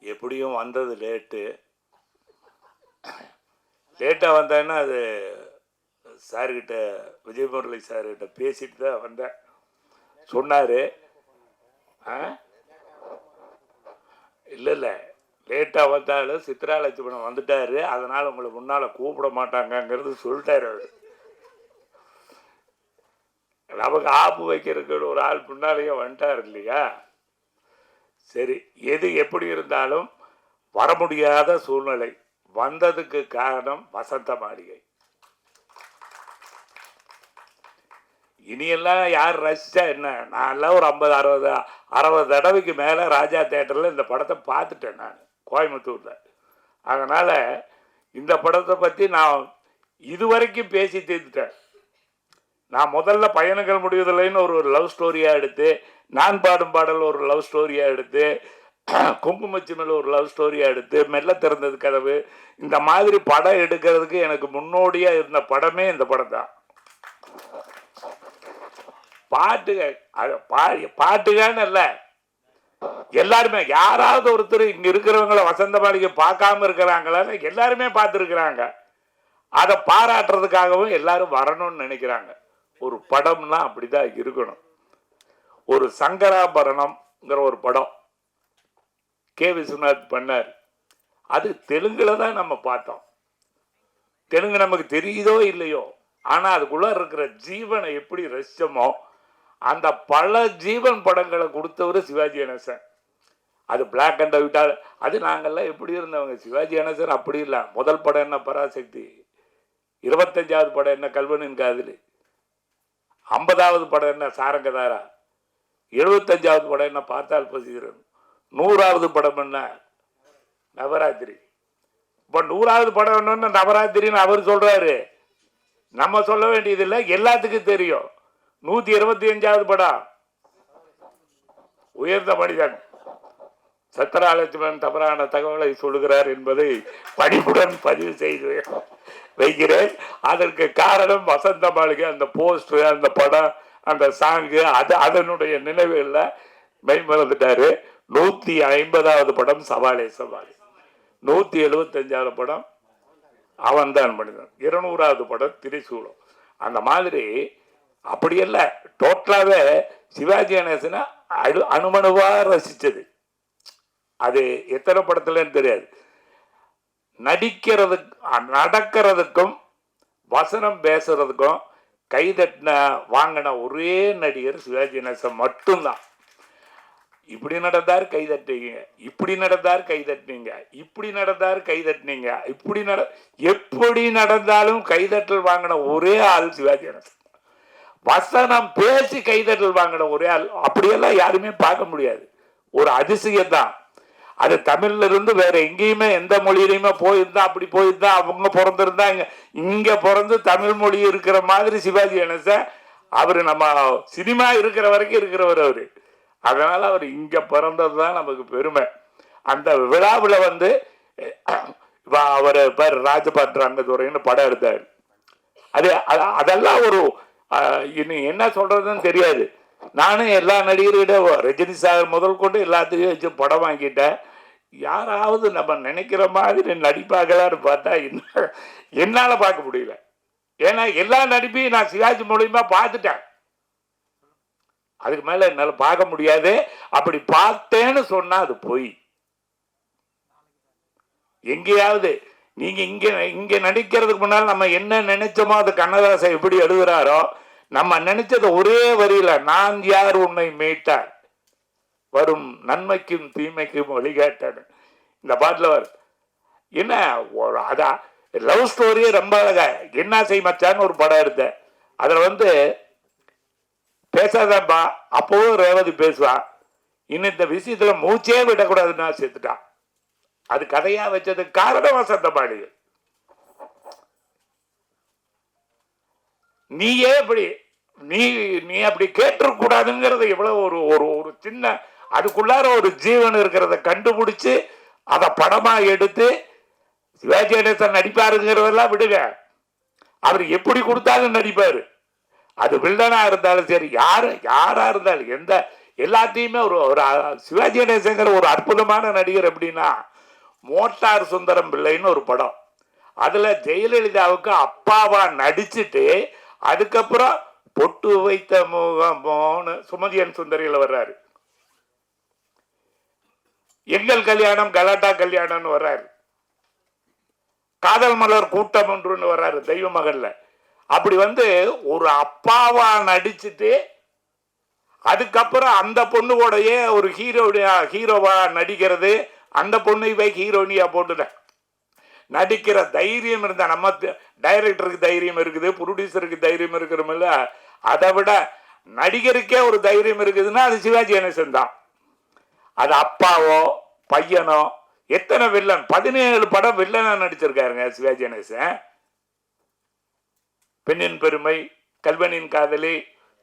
எப்படியும் வந்தது லேட்டு லேட்டாக வந்தேன்னா அது சார்கிட்ட விஜய் முரளி சார்கிட்ட பேசிட்டு தான் வந்தேன். சொன்னார். ஆ? இல்லை இல்லை. லேட்டாக வந்தாலும் சித்ரா லட்சுமணன் வந்துட்டார். அதனால் உங்களை முன்னால் கூப்பிட மாட்டாங்கங்கிறது சொல்லிட்டாரு அவர். நமக்கு ஆப்பு வைக்கிறதுக்கு ஒரு ஆள் முன்னாலேயே வந்துட்டார் இல்லையா? சரி எது எப்படி இருந்தாலும் வர முடியாத சூழ்நிலை. வந்ததுக்கு காரணம் வசந்த மாளிகை. இனியெல்லாம் யார் ரசிச்சா என்ன? நான்லாம் ஒரு ஐம்பது அறுபது அறுபது தடவைக்கு மேலே ராஜா தேட்டரில் இந்த படத்தை பார்த்துட்டேன் நான் கோயம்புத்தூரில். அதனால் இந்த படத்தை பற்றி நான் இதுவரைக்கும் பேசி தீர்த்துட்டேன். நான் முதல்ல பயணங்கள் முடிவதில்லைன்னு ஒரு லவ் ஸ்டோரியாக எடுத்து நான் பாடும் பாடல் ஒரு லவ் ஸ்டோரியாக எடுத்து குங்குமச்சிமில் ஒரு லவ் ஸ்டோரியாக எடுத்து மெல்ல திறந்தது கதவு. இந்த மாதிரி படம் எடுக்கிறதுக்கு எனக்கு முன்னோடியாக இருந்த படமே இந்த படம் தான். பாட்டுகள் அது இல்லை. எல்லாருமே யாராவது ஒருத்தர் இங்க இருக்கிறவங்கள வசந்த மாளிகை பார்க்காம இருக்கிறாங்களான்னு எல்லாருமே பார்த்துருக்குறாங்க. அதை பாராட்டுறதுக்காகவும் எல்லாரும் வரணும்னு நினைக்கிறாங்க. ஒரு படம்னா அப்படிதான் இருக்கணும். ஒரு சங்கராபரணம்ங்கிற ஒரு படம் கே. விஸ்வநாத் பண்ணார். அது தெலுங்குல தான் நம்ம பார்த்தோம். தெலுங்கு நமக்கு தெரியுதோ இல்லையோ ஆனால் அதுக்குள்ள இருக்கிற ஜீவனை எப்படி ரசிச்சோமோ அந்த பல ஜீவன் படங்களை கொடுத்தவர் சிவாஜி கணேசன். அது பிளாக் அண்ட் ஒயிட்டா அது நாங்கெல்லாம் எப்படி இருந்தவங்க? சிவாஜி கணேசன் அப்படி இல்லை. முதல் படம் என்ன பராசக்தி? இருபத்தஞ்சாவது படம் என்ன கல்வனின் காதலி? ஐம்பதாவது படம் என்ன? சாரங்கதாரா? எழுபத்தஞ்சாவது படம் என்ன? பார்த்தால் பசிகிறன் நூறாவது படம் என்ன? நவராத்திரி. இப்போ நூறாவது படம் என்னன்னு நவராத்திரின்னு அவர் சொல்கிறாரு நம்ம சொல்ல வேண்டியதில்லை எல்லாத்துக்கும் தெரியும். நூற்றி இருபத்தி அஞ்சாவது படம். உயர்ந்த மனிதன். சத்ராலட்சுமன் தவறான தகவலை சொல்கிறார் என்பதை படிப்புடன் பதிவு செய்து வைக்கிறேன். அதற்கு காரணம் வசந்த மாளிகை அந்த போஸ்டர் அந்த படம் அந்த சாங்கு அது அதனுடைய நினைவுகளில் மெய்மறந்துட்டாரு நூற்றி ஐம்பதாவது படம் சவாலே சவாலே. நூற்றி எழுபத்தஞ்சாவது படம் அவன்தான் மனிதன். இருநூறாவது படம் திரிசூலம். அந்த மாதிரி அப்படியல்ல டோட்டலாகவே சிவாஜி கணேசனை அணு அணுமணுவாக ரசித்தது அது எத்தனை படத்துலன்னு தெரியாது. நடிக்கிறது நடக்கிறதுக்கும் வசனம் பேசுறதுக்கும் கைதட்டின வாங்கின ஒரே நடிகர் சிவாஜி நேசன் மட்டும்தான். இப்படி நடந்தார் கை தட்டுவீங்க இப்படி நடந்தார் கைதட்டினீங்க இப்படி நடந்தார் கைதட்டினீங்க இப்படி நட எப்படி நடந்தாலும் கைதட்டல் வாங்கின ஒரே ஆள் சிவாஜி கணேசன் வசனம் பேசி கைதட்டல் வாங்கின ஒரே ஆள் அப்படியெல்லாம் யாருமே பார்க்க முடியாது. ஒரு அதிசயம் தான் அது தமிழ்ல இருந்து வேற எங்கேயுமே எந்த மொழியிலையுமே போயிருந்தா அப்படி போயிருந்தா அவங்க பிறந்திருந்தா இங்க இங்க பிறந்து தமிழ் மொழி இருக்கிற மாதிரி சிவாஜி கணேசன் அவரு நம்ம சினிமா இருக்கிற வரைக்கும் இருக்கிறவர் அவரு. அதனால அவர் இங்க பிறந்தது தான் நமக்கு பெருமை. அந்த விழாவில் வந்து அவர் பேர் ராஜபாட் ரங்கதுரைன்னு படம் எடுத்தார். அது அதெல்லாம் ஒரு இனி என்ன சொல்றதுன்னு தெரியாது. நானும் எல்லா நடிகர்கிட்ட ரஜினி சாகர் முதல் கொண்டு எல்லாத்தையும் வச்சு படம் வாங்கிட்டேன். யாராவது நம்ம நினைக்கிற மாதிரி நடிப்பாங்களான்னு பார்த்தா என்ன என்னால் பார்க்க முடியல. ஏன்னா எல்லா நடிப்பையும் நான் சிவாஜி மூலியமா பார்த்துட்டேன். அதுக்கு மேலே என்னால் பார்க்க முடியாது. அப்படி பார்த்தேன்னு சொன்னால் அது பொய். எங்கேயாவது நீங்கள் இங்கே இங்கே நடிக்கிறதுக்கு முன்னால் நம்ம என்ன நினைச்சோமோ அது கண்ணதாசன் எப்படி எழுதுகிறாரோ நம்ம நினைச்சது ஒரே வரியில நான் யார் உன்னை மீட்டார்? வரும் நன்மைக்கும் தீமைக்கும் வழிகாட்டேன் இந்த பாட்டில் வரும் என்ன ஒரு- அதான் லவ் ஸ்டோரியே ரொம்ப அழகா என்ன செய் மச்சான்னு ஒரு படம் எடுத்தேன். அதுல வந்து பேசாதான்பா அப்போவும் ரேவதி பேசுவான் இன்னும் இந்த விஷயத்துல மூச்சே விடக்கூடாதுன்னா செத்துட்டான் அது கதையா வச்சதுக்கு காரணம் வசந்த மாளிகை நீயே இப்படி நீ நீ அப்படி கேட்டுக்கூடாதுங்கிறது எவ்வளவு ஒரு ஒரு ஒரு சின்ன அதுக்குள்ளார ஒரு ஜீவன் இருக்கிறத கண்டுபிடிச்சு அதை படமாக எடுத்து சிவாஜி கணேசன் நடிப்பாருங்கிறதெல்லாம் விடுங்க. அவர் எப்படி கொடுத்தாலும் நடிப்பார். அது வில்லனாக இருந்தாலும் சரி யார் யாராக இருந்தாலும் எந்த எல்லாத்தையுமே ஒரு ஒரு சிவாஜி கணேசங்கிற ஒரு அற்புதமான நடிகர் எப்படின்னா மோட்டார் சுந்தரம் பிள்ளைன்னு ஒரு படம். அதில் ஜெயலலிதாவுக்கு அப்பாவா நடிச்சுட்டு அதுக்கப்புறம் பொட்டு வைத்த முகமோன்னு சுமதியன் சுந்தரியில் வர்றாரு. எங்கள் கல்யாணம் கலாட்டா கல்யாணம்னு வர்றாரு. காதல் மலர் கூட்டம் ஒன்றுன்னு வர்றாரு தெய்வ மகள்ல. அப்படி வந்து ஒரு அப்பாவா நடிச்சுட்டு அதுக்கப்புறம் அந்த பொண்ணு கூடயே ஒரு ஹீரோனியா ஹீரோவா நடிக்கிறது அந்த பொண்ணு போய் ஹீரோனியா போட்டுட நடிக்கிற தைரியம் இருந்தா நம்ம டைரக்டருக்கு தைரியம் இருக்குது ப்ரொடியூசருக்கு தைரியம் இருக்கிறோமில்ல அதை விட நடிகருக்கே ஒரு தைரியம் இருக்குதுன்னா அது சிவாஜி கணேசன் தான். அது அப்பாவோ பையனோ எத்தனை வில்லன் பதினேழு படம் வில்லனா நடிச்சிருக்காருங்க சிவாஜி கணேசன். பெண்ணின் பெருமை கல்வனின் காதலி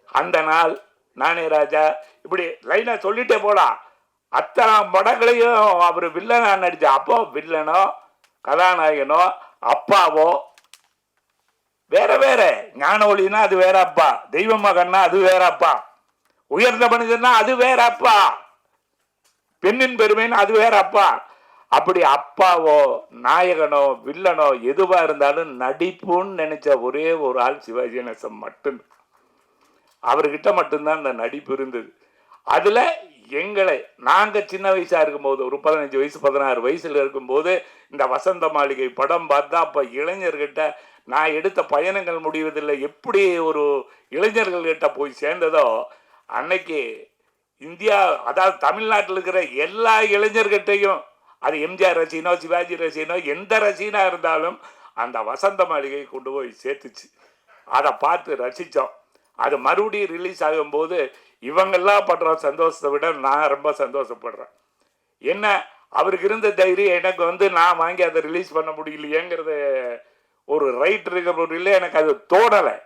அந்த நாள் நானே ராஜா இப்படி லைனா சொல்லிட்டே போலாம் அத்தனை படங்களையும் அவர் வில்லனா நடிச்ச அப்போ வில்லனோ கதாநாயகனோ அப்பாவோ வேற வேற. ஞான ஒளினா அது வேற அப்பா தெய்வ மகன்னா அது வேற அப்பா. உயர்ந்த மனிதன்னா அது வேற அப்பா. பெண்ணின் பெருமைன்னு அது வேற அப்பா. அப்படி அப்பாவோ நாயகனோ வில்லனோ எதுவா இருந்தாலும் நடிப்புன்னு நினைச்ச ஒரே ஒரு ஆள் சிவாஜி கணேசன் மட்டும். அவர்கிட்ட மட்டும்தான் அந்த நடிப்பு இருந்தது. அதில் எங்களை நாங்கள் சின்ன வயசாக இருக்கும்போது ஒரு பதினஞ்சு வயசு பதினாறு வயசில் இருக்கும்போது இந்த வசந்த மாளிகை படம் பார்த்தா அப்போ இளைஞர்கிட்ட நான் எடுத்த பயணங்கள் முடிவதில்லை எப்படி ஒரு இளைஞர்கள்கிட்ட போய் சேர்ந்ததோ அன்னைக்கு இந்தியா அதாவது தமிழ்நாட்டில் இருக்கிற எல்லா இளைஞர்கிட்டையும் அது எம்ஜிஆர் ரசிகனோ சிவாஜி ரசிகனோ எந்த ரசிகனா இருந்தாலும் அந்த வசந்த மாளிகை கொண்டு போய் சேர்த்துச்சு. அதை பார்த்து ரசித்தோம் அது மறுபடியும் ரிலீஸ் ஆகும்போது இவங்கெல்லாம் படுற சந்தோஷத்தை விட நான் ரொம்ப சந்தோஷப்படுறேன். என்ன? அவருக்கு இருந்த தைரியம் எனக்கு வந்து நான் வாங்கி அதை ரிலீஸ் பண்ண முடியலையேங்கிறது ஒரு ரைட் இருக்கிற எனக்கு அது தோணலை.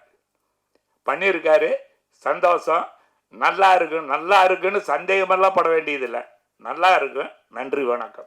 பண்ணியிருக்காரு. சந்தோஷம். நல்லா இருக்கு நல்லா இருக்குன்னு சந்தேகமெல்லாம் பட வேண்டியதில்லை. நல்லா இருக்கு. நன்றி வணக்கம்.